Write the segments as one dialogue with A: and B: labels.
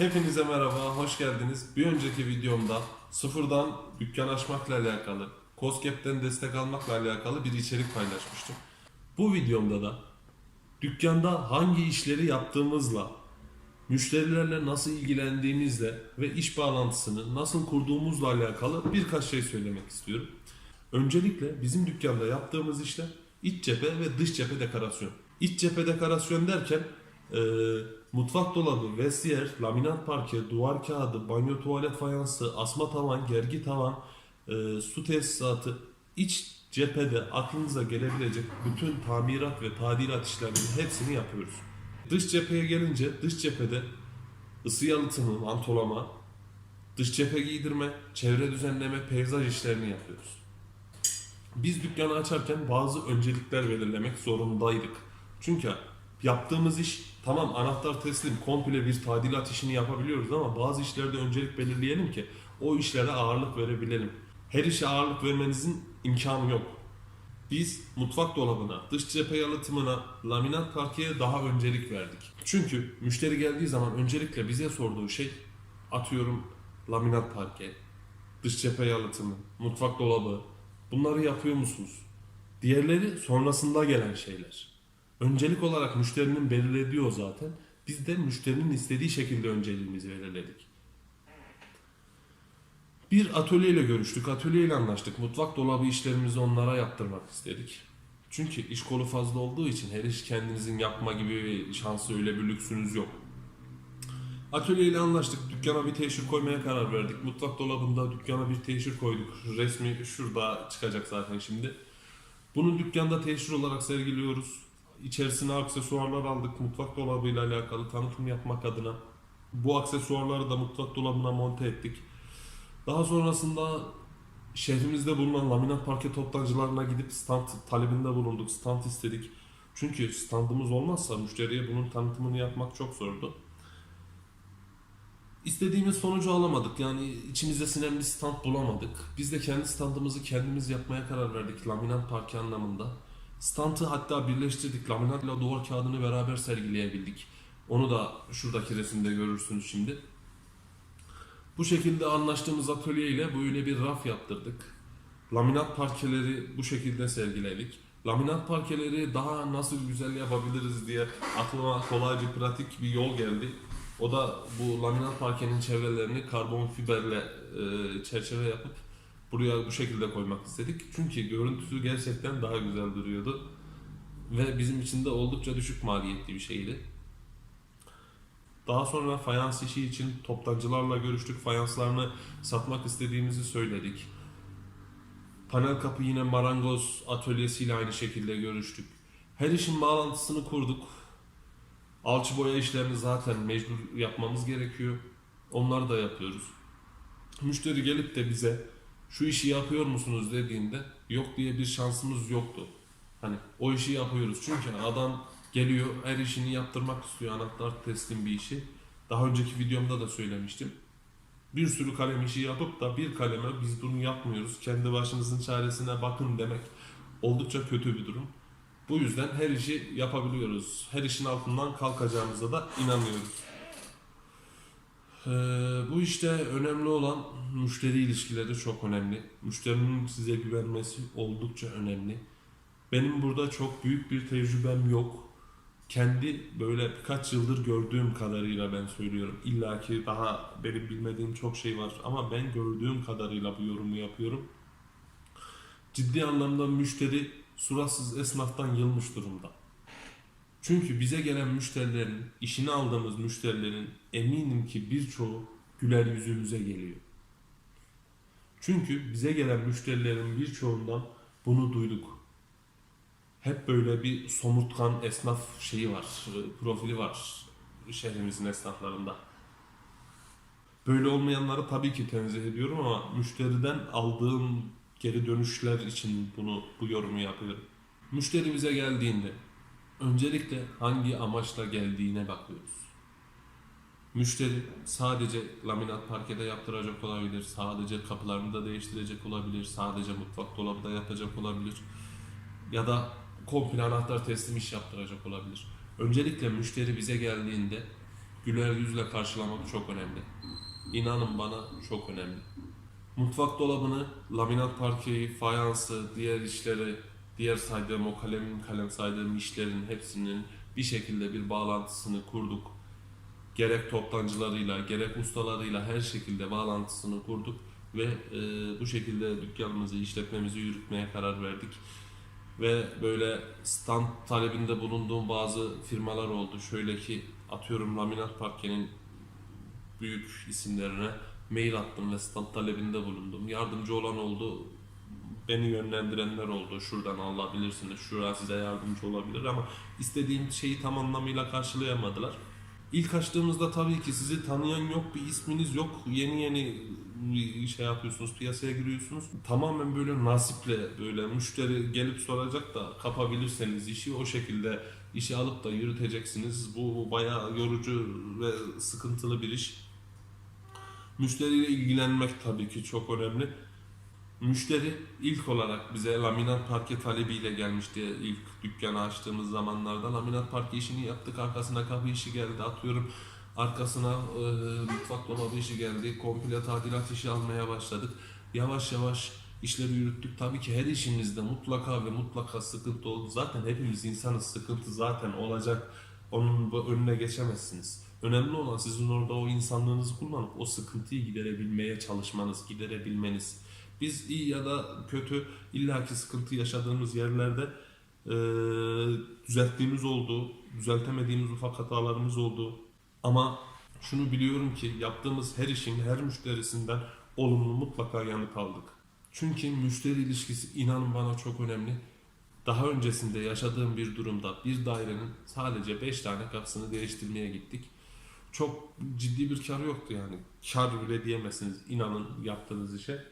A: Hepinize merhaba, hoş geldiniz. Bir önceki videomda sıfırdan dükkan açmakla alakalı, COSGAP'ten destek almakla alakalı bir içerik paylaşmıştım. Bu videomda da dükkanda hangi işleri yaptığımızla, müşterilerle nasıl ilgilendiğimizle ve iş bağlantısını nasıl kurduğumuzla alakalı birkaç şey söylemek istiyorum. Öncelikle bizim dükkanda yaptığımız işler iç cephe ve dış cephe dekorasyon. İç cephe dekorasyon derken e, mutfak dolabı, vestiyer, laminat parke, duvar kağıdı, banyo tuvalet fayansı, asma tavan, gergi tavan, e, su tesisatı, iç cephede aklınıza gelebilecek bütün tamirat ve tadilat işlerinin hepsini yapıyoruz. Dış cepheye gelince dış cephede ısı yalıtımı, mantolama, dış cephe giydirme, çevre düzenleme, peyzaj işlerini yapıyoruz. Biz dükkanı açarken bazı öncelikler belirlemek zorundaydık. Çünkü yaptığımız iş tamam anahtar teslim komple bir tadilat işini yapabiliyoruz ama bazı işlerde öncelik belirleyelim ki o işlere ağırlık verebilelim. Her işe ağırlık vermenizin imkanı yok. Biz mutfak dolabına, dış cephe yalıtımına, laminat parkeye daha öncelik verdik. Çünkü müşteri geldiği zaman öncelikle bize sorduğu şey atıyorum laminat parke, dış cephe yalıtımı, mutfak dolabı bunları yapıyor musunuz? Diğerleri sonrasında gelen şeyler. Öncelik olarak müşterinin belirlediği o zaten. Biz de müşterinin istediği şekilde önceliğimizi belirledik. Bir atölyeyle görüştük, atölyeyle anlaştık. Mutfak dolabı işlerimizi onlara yaptırmak istedik. Çünkü iş kolu fazla olduğu için her iş kendinizin yapma gibi bir şansı öyle bir lüksünüz yok. Atölyeyle anlaştık. Dükkana bir teşhir koymaya karar verdik. Mutfak dolabında dükkana bir teşhir koyduk. Resmi şurada çıkacak zaten şimdi. Bunu dükkanda teşhir olarak sergiliyoruz. İçerisine aksesuarlar aldık. Mutfak dolabıyla alakalı tanıtım yapmak adına. Bu aksesuarları da mutfak dolabına monte ettik. Daha sonrasında şehrimizde bulunan laminat parke toptancılarına gidip stand talebinde bulunduk. Stand istedik. Çünkü standımız olmazsa müşteriye bunun tanıtımını yapmak çok zordu. İstediğimiz sonucu alamadık. Yani içimize sinen bir stand bulamadık. Biz de kendi standımızı kendimiz yapmaya karar verdik laminat parke anlamında. Standı hatta birleştirdik. Laminatla duvar kağıdını beraber sergileyebildik. Onu da şuradaki resimde görürsünüz şimdi. Bu şekilde anlaştığımız atölye ile böyle bir raf yaptırdık. Laminat parkeleri bu şekilde sergiledik. Laminat parkeleri daha nasıl güzel yapabiliriz diye aklıma kolay bir pratik bir yol geldi. O da bu laminat parkenin çevrelerini karbon fiberle e, çerçeve yapıp buraya bu şekilde koymak istedik. Çünkü görüntüsü gerçekten daha güzel duruyordu. Ve bizim için de oldukça düşük maliyetli bir şeydi. Daha sonra fayans işi için toptancılarla görüştük. Fayanslarını satmak istediğimizi söyledik. Panel kapı yine marangoz atölyesiyle aynı şekilde görüştük. Her işin bağlantısını kurduk. Alçı boya işlerini zaten mecbur yapmamız gerekiyor. Onları da yapıyoruz. Müşteri gelip de bize şu işi yapıyor musunuz dediğinde yok diye bir şansımız yoktu. Hani o işi yapıyoruz. Çünkü adam geliyor her işini yaptırmak istiyor anahtar teslim bir işi. Daha önceki videomda da söylemiştim. Bir sürü kalem işi yapıp da bir kaleme biz bunu yapmıyoruz. Kendi başınızın çaresine bakın demek oldukça kötü bir durum. Bu yüzden her işi yapabiliyoruz. Her işin altından kalkacağımıza da inanıyoruz. Ee, bu işte önemli olan müşteri ilişkileri çok önemli. Müşterinin size güvenmesi oldukça önemli. Benim burada çok büyük bir tecrübem yok. Kendi böyle birkaç yıldır gördüğüm kadarıyla ben söylüyorum. İlla ki daha benim bilmediğim çok şey var ama ben gördüğüm kadarıyla bu yorumu yapıyorum. Ciddi anlamda müşteri suratsız esnaftan yılmış durumda. Çünkü bize gelen müşterilerin, işini aldığımız müşterilerin eminim ki birçoğu güler yüzümüze geliyor. Çünkü bize gelen müşterilerin birçoğundan bunu duyduk. Hep böyle bir somurtkan esnaf şeyi var, profili var şehrimizin esnaflarında. Böyle olmayanları tabii ki tenzih ediyorum ama müşteriden aldığım geri dönüşler için bunu bu yorumu yapıyorum. Müşteri bize geldiğinde öncelikle hangi amaçla geldiğine bakıyoruz. Müşteri sadece laminat parkede yaptıracak olabilir, sadece kapılarını da değiştirecek olabilir, sadece mutfak dolabı da yapacak olabilir ya da komple anahtar teslim iş yaptıracak olabilir. Öncelikle müşteri bize geldiğinde güler yüzle karşılamak çok önemli. İnanın bana çok önemli. Mutfak dolabını, laminat parkeyi, fayansı, diğer işleri, diğer saydığım o kalem kalem saydığım işlerin hepsinin bir şekilde bir bağlantısını kurduk. Gerek toptancılarıyla, gerek ustalarıyla her şekilde bağlantısını kurduk ve e, bu şekilde dükkanımızı, işletmemizi yürütmeye karar verdik. Ve böyle stand talebinde bulunduğum bazı firmalar oldu. Şöyle ki atıyorum laminat parkenin büyük isimlerine mail attım ve stand talebinde bulundum. Yardımcı olan oldu. Beni yönlendirenler oldu. Şuradan alabilirsiniz, şuraya size yardımcı olabilir ama istediğim şeyi tam anlamıyla karşılayamadılar. İlk açtığımızda tabii ki sizi tanıyan yok, bir isminiz yok. Yeni yeni şey yapıyorsunuz, piyasaya giriyorsunuz. Tamamen böyle nasiple böyle müşteri gelip soracak da kapabilirseniz işi o şekilde işi alıp da yürüteceksiniz. Bu bayağı yorucu ve sıkıntılı bir iş. Müşteriyle ilgilenmek tabii ki çok önemli. Müşteri ilk olarak bize laminat parke talebiyle gelmişti ilk dükkanı açtığımız zamanlarda. Laminat parke işini yaptık, arkasına kapı işi geldi. Atıyorum arkasına e, mutfak dolabı işi geldi. Komple tadilat işi almaya başladık. Yavaş yavaş işleri yürüttük. Tabii ki her işimizde mutlaka ve mutlaka sıkıntı oldu. Zaten hepimiz insanız. Sıkıntı zaten olacak. Onun önüne geçemezsiniz. Önemli olan sizin orada o insanlığınızı kullanıp o sıkıntıyı giderebilmeye çalışmanız, giderebilmeniz. Biz iyi ya da kötü illaki sıkıntı yaşadığımız yerlerde eee, düzelttiğimiz oldu, düzeltemediğimiz ufak hatalarımız oldu. Ama şunu biliyorum ki yaptığımız her işin her müşterisinden olumlu mutlaka yanıt aldık. Çünkü müşteri ilişkisi inanın bana çok önemli. Daha öncesinde yaşadığım bir durumda bir dairenin sadece 5 tane kapısını değiştirmeye gittik. Çok ciddi bir kar yoktu yani. Kar bile diyemezsiniz inanın yaptığınız işe.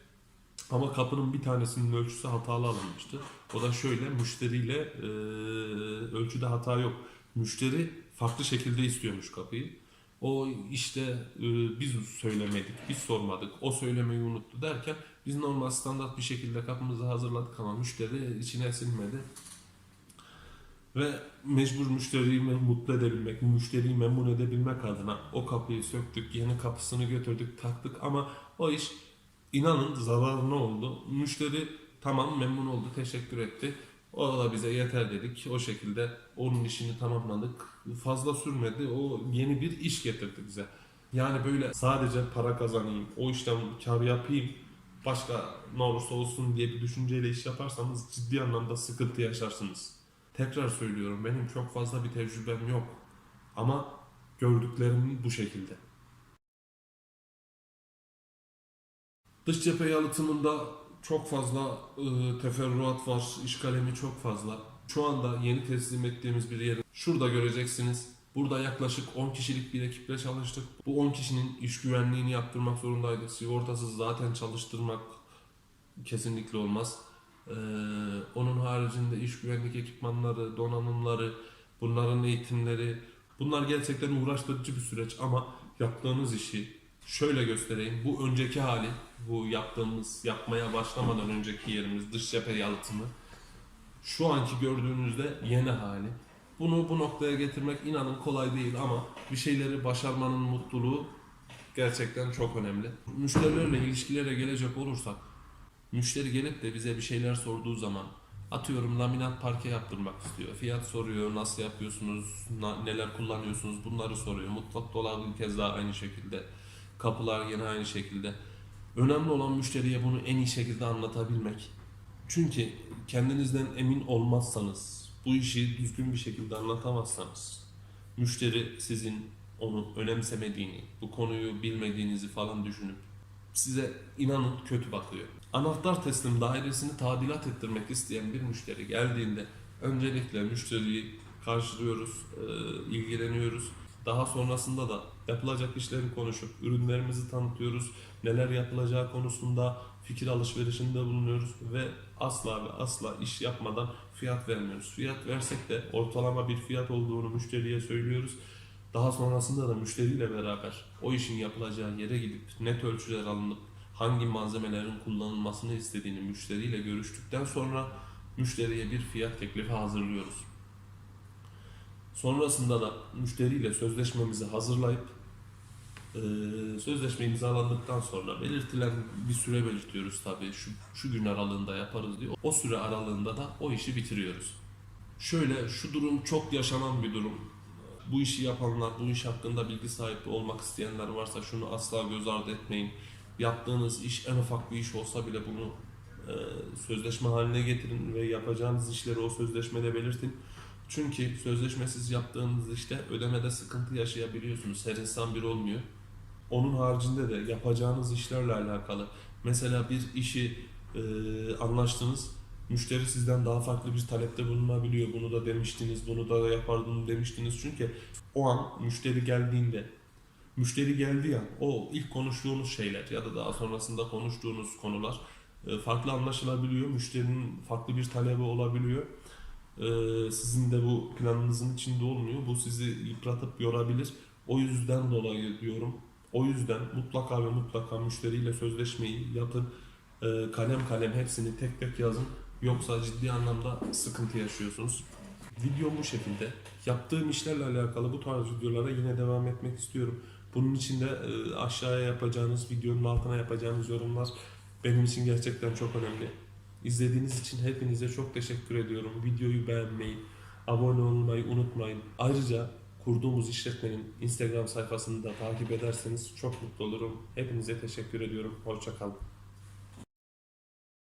A: Ama kapının bir tanesinin ölçüsü hatalı alınmıştı. O da şöyle müşteriyle e, ölçüde hata yok. Müşteri farklı şekilde istiyormuş kapıyı. O işte e, biz söylemedik, biz sormadık, o söylemeyi unuttu derken biz normal standart bir şekilde kapımızı hazırladık ama müşteri içine sinmedi. Ve mecbur müşteriyi mutlu edebilmek, müşteriyi memnun edebilmek adına o kapıyı söktük, yeni kapısını götürdük, taktık ama o iş inanın zararına oldu. Müşteri tamam memnun oldu, teşekkür etti. O da bize yeter dedik. O şekilde onun işini tamamladık. Fazla sürmedi. O yeni bir iş getirdi bize. Yani böyle sadece para kazanayım, o işten kar yapayım, başka ne olursa olsun diye bir düşünceyle iş yaparsanız ciddi anlamda sıkıntı yaşarsınız. Tekrar söylüyorum benim çok fazla bir tecrübem yok. Ama gördüklerim bu şekilde. Dış cephe yalıtımında çok fazla e, teferruat var, iş kalemi çok fazla. Şu anda yeni teslim ettiğimiz bir yerin şurada göreceksiniz. Burada yaklaşık 10 kişilik bir ekiple çalıştık. Bu 10 kişinin iş güvenliğini yaptırmak zorundaydık. Sigortasız zaten çalıştırmak kesinlikle olmaz. Ee, onun haricinde iş güvenlik ekipmanları, donanımları, bunların eğitimleri, bunlar gerçekten uğraştırıcı bir süreç ama yaptığınız işi şöyle göstereyim. Bu önceki hali, bu yaptığımız, yapmaya başlamadan önceki yerimiz, dış cephe yalıtımı. Şu anki gördüğünüzde yeni hali. Bunu bu noktaya getirmek inanın kolay değil ama bir şeyleri başarmanın mutluluğu gerçekten çok önemli. Müşterilerle ilişkilere gelecek olursak, müşteri gelip de bize bir şeyler sorduğu zaman atıyorum laminat parke yaptırmak istiyor. Fiyat soruyor, nasıl yapıyorsunuz, neler kullanıyorsunuz bunları soruyor. Mutfak dolabı kez daha aynı şekilde. Kapılar yine aynı şekilde. Önemli olan müşteriye bunu en iyi şekilde anlatabilmek. Çünkü kendinizden emin olmazsanız, bu işi düzgün bir şekilde anlatamazsanız, müşteri sizin onu önemsemediğini, bu konuyu bilmediğinizi falan düşünüp size inanın kötü bakıyor. Anahtar teslim dairesini tadilat ettirmek isteyen bir müşteri geldiğinde öncelikle müşteriyi karşılıyoruz, ilgileniyoruz. Daha sonrasında da yapılacak işleri konuşup ürünlerimizi tanıtıyoruz. Neler yapılacağı konusunda fikir alışverişinde bulunuyoruz ve asla ve asla iş yapmadan fiyat vermiyoruz. Fiyat versek de ortalama bir fiyat olduğunu müşteriye söylüyoruz. Daha sonrasında da müşteriyle beraber o işin yapılacağı yere gidip net ölçüler alınıp hangi malzemelerin kullanılmasını istediğini müşteriyle görüştükten sonra müşteriye bir fiyat teklifi hazırlıyoruz. Sonrasında da müşteriyle sözleşmemizi hazırlayıp sözleşme imzalandıktan sonra belirtilen bir süre belirtiyoruz tabii. Şu, şu gün aralığında yaparız diyor. O süre aralığında da o işi bitiriyoruz. Şöyle şu durum çok yaşanan bir durum. Bu işi yapanlar, bu iş hakkında bilgi sahibi olmak isteyenler varsa şunu asla göz ardı etmeyin. Yaptığınız iş en ufak bir iş olsa bile bunu e, sözleşme haline getirin ve yapacağınız işleri o sözleşmede belirtin. Çünkü sözleşmesiz yaptığınız işte ödemede sıkıntı yaşayabiliyorsunuz. Her insan bir olmuyor. Onun haricinde de yapacağınız işlerle alakalı mesela bir işi e, anlaştınız. Müşteri sizden daha farklı bir talepte bulunabiliyor. Bunu da demiştiniz, bunu da yapardım demiştiniz. Çünkü o an müşteri geldiğinde müşteri geldiği an o ilk konuştuğunuz şeyler ya da daha sonrasında konuştuğunuz konular e, farklı anlaşılabiliyor. Müşterinin farklı bir talebi olabiliyor. E, Sizin de bu planınızın içinde olmuyor. Bu sizi yıpratıp yorabilir. O yüzden dolayı diyorum. O yüzden mutlaka ve mutlaka müşteriyle sözleşmeyi yapın. E, Kalem kalem hepsini tek tek yazın. Yoksa ciddi anlamda sıkıntı yaşıyorsunuz. Videom bu şekilde. Yaptığım işlerle alakalı bu tarz videolara yine devam etmek istiyorum. Bunun için de e, aşağıya yapacağınız, videonun altına yapacağınız yorumlar benim için gerçekten çok önemli. İzlediğiniz için hepinize çok teşekkür ediyorum. Videoyu beğenmeyi, abone olmayı unutmayın. Ayrıca kurduğumuz işletmenin Instagram sayfasını da takip ederseniz çok mutlu olurum. Hepinize teşekkür ediyorum. Hoşçakalın.